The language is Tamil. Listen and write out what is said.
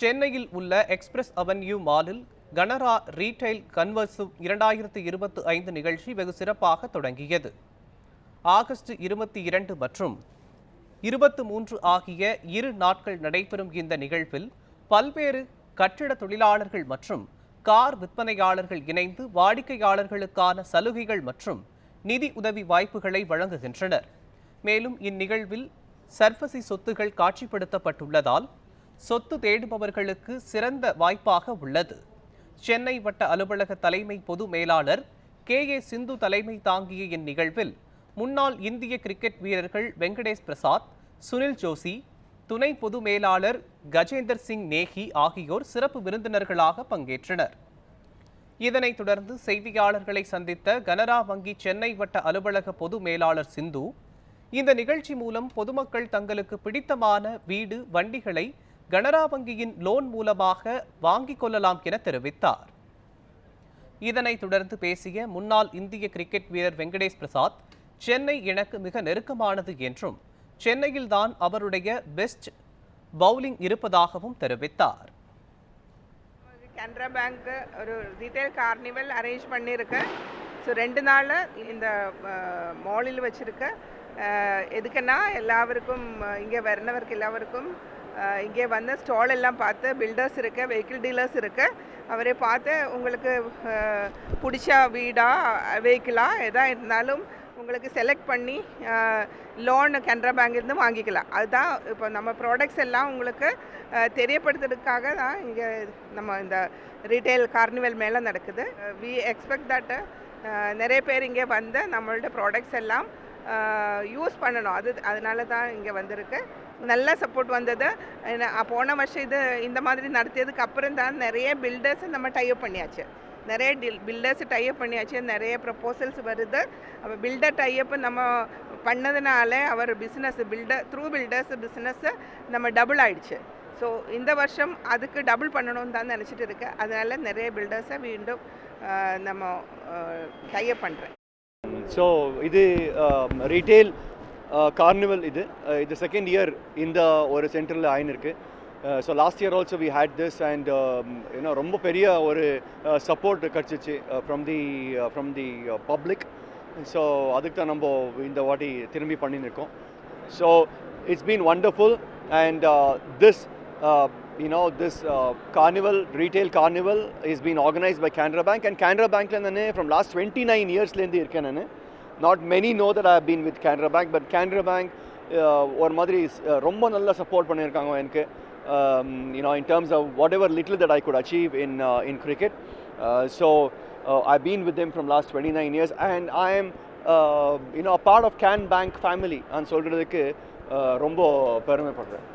சென்னையில் உள்ள எக்ஸ்பிரஸ் அவென்யூ மாலில் கனரா ரீட்டைல் கன்வர்சிவ் இரண்டாயிரத்து இருபத்தி ஐந்து நிகழ்ச்சி வெகு சிறப்பாக தொடங்கியது. ஆகஸ்ட் இருபத்தி இரண்டு மற்றும் இருபத்து மூன்று ஆகிய இரு நாட்கள் நடைபெறும் இந்த நிகழ்வில் பல்வேறு கட்டிட தொழிலாளர்கள் மற்றும் கார் விற்பனையாளர்கள் இணைந்து வாடிக்கையாளர்களுக்கான சலுகைகள் மற்றும் நிதி உதவி வாய்ப்புகளை வழங்குகின்றனர். மேலும் இந்நிகழ்வில் சர்வசி சொத்துகள் காட்சிப்படுத்தப்பட்டுள்ளதால் சொத்து தேடுபவர்களுக்கு சிறந்த வாய்ப்பாக உள்ளது. சென்னை வட்ட அலுவலக தலைமை பொது மேலாளர் கே. ஏ. சிந்து தலைமை தாங்கிய இந்நிகழ்வில் முன்னாள் இந்திய கிரிக்கெட் வீரர்கள் வெங்கடேஷ் பிரசாத் சுனில் ஜோஷி துணை பொது மேலாளர் கஜேந்தர் சிங் நேகி ஆகியோர் சிறப்பு விருந்தினர்களாக பங்கேற்றனர். இதனைத் தொடர்ந்து செய்தியாளர்களை சந்தித்த கனரா வங்கி சென்னை வட்ட அலுவலக பொது மேலாளர் சிந்து இந்த நிகழ்ச்சி மூலம் பொதுமக்கள் தங்களுக்கு பிடித்தமான வீடு வண்டிகளை கனரா வங்கியின் லோன் மூலமாக வாங்கிக் கொள்ளலாம் என தெரிவித்தார். இதனைத் தொடர்ந்து பேசிய முன்னாள் இந்திய கிரிக்கெட் வீரர் வெங்கடேஷ் பிரசாத் சென்னை எனக்கு மிக நெருக்கமானது என்றும் சென்னையில்தான் அவருடைய பெஸ்ட் பவுலிங் இருப்பதாகவும் தெரிவித்தார். கனரா பேங்க்கு ஒரு ரீட்டைல் கார்னிவல் அரேஞ்ச் பண்ணியிருக்கேன் ஸோ ரெண்டு நாள் இந்த மாலில் வச்சுருக்க. எதுக்குன்னா எல்லாருக்கும் இங்கே வரணவருக்கு எல்லாருக்கும் இங்கே வந்த ஸ்டால் எல்லாம் பார்த்து பில்டர்ஸ் இருக்க வெஹிக்கிள் டீலர்ஸ் இருக்கு. அவரை பார்த்து உங்களுக்கு பிடிச்ச வீடா வெஹிக்கிளா எதா இருந்தாலும் உங்களுக்கு செலக்ட் பண்ணி லோன் கனரா பேங்க்லேருந்து வாங்கிக்கலாம். அதுதான் இப்போ நம்ம ப்ராடக்ட்ஸ் எல்லாம் உங்களுக்கு தெரியப்படுத்துறதுக்காக தான் இங்கே நம்ம இந்த ரீட்டைல் கார்னிவல் மேலே நடக்குது. வி எக்ஸ்பெக்ட் தட் நிறைய பேர் இங்கே வந்து நம்மளோட ப்ராடக்ட்ஸ் எல்லாம் யூஸ் பண்ணணும். அது அதனால தான் இங்கே வந்திருக்கு. நல்ல சப்போர்ட் வந்தது. போன வருஷம் இது இந்த மாதிரி நடத்தியதுக்கு அப்புறம் தான் நிறைய பில்டர்ஸ் நம்ம டைப் பண்ணியாச்சு. நிறைய டில் பில்டர்ஸ் டைப் பண்ணியாச்சு. நிறைய ப்ரப்போசல்ஸ் வருது. அப்போ பில்டர் டைப் நம்ம பண்ணதுனால அவர் business builder through builders business நம்ம டபுள் ஆயிடுச்சு. ஸோ இந்த வருஷம் அதுக்கு டபுள் பண்ணணும்னு தான் நினச்சிட்டு இருக்கேன். அதனால் நிறைய பில்டர்ஸை மீண்டும் நம்ம டைப் பண்ணுறேன் ஸோ இது ரீட்டெயில் Uh, கார்னிவல் இது. இது செகண்ட் இயர் இந்த ஒரு சென்டரில் ஆயினிருக்கு so last year also we had this and ஏன்னா ரொம்ப பெரிய ஒரு சப்போர்ட் கிடச்சிச்சு from the from the public so அதுக்கு தான் நம்ம இந்த வாட்டி திரும்பி பண்ணியிருக்கோம். So it's been wonderful and this you know this carnival uh, carnival is been is by organized bank and Bank and Canara Bank நான் from last 29 years லேருந்து இருக்கேன் நான். Not many know that I been with Canara bank but Canara bank ஒரு மாதிரி ரொம்ப நல்லா சப்போர்ட் பண்ணியிருக்காங்க எனக்கு you know in terms of whatever little that I could achieve in in cricket so I been with them from last twenty nine years and I am you know part of can bank family நான் சொல்கிறதுக்கு ரொம்ப பெருமைப்படுறேன்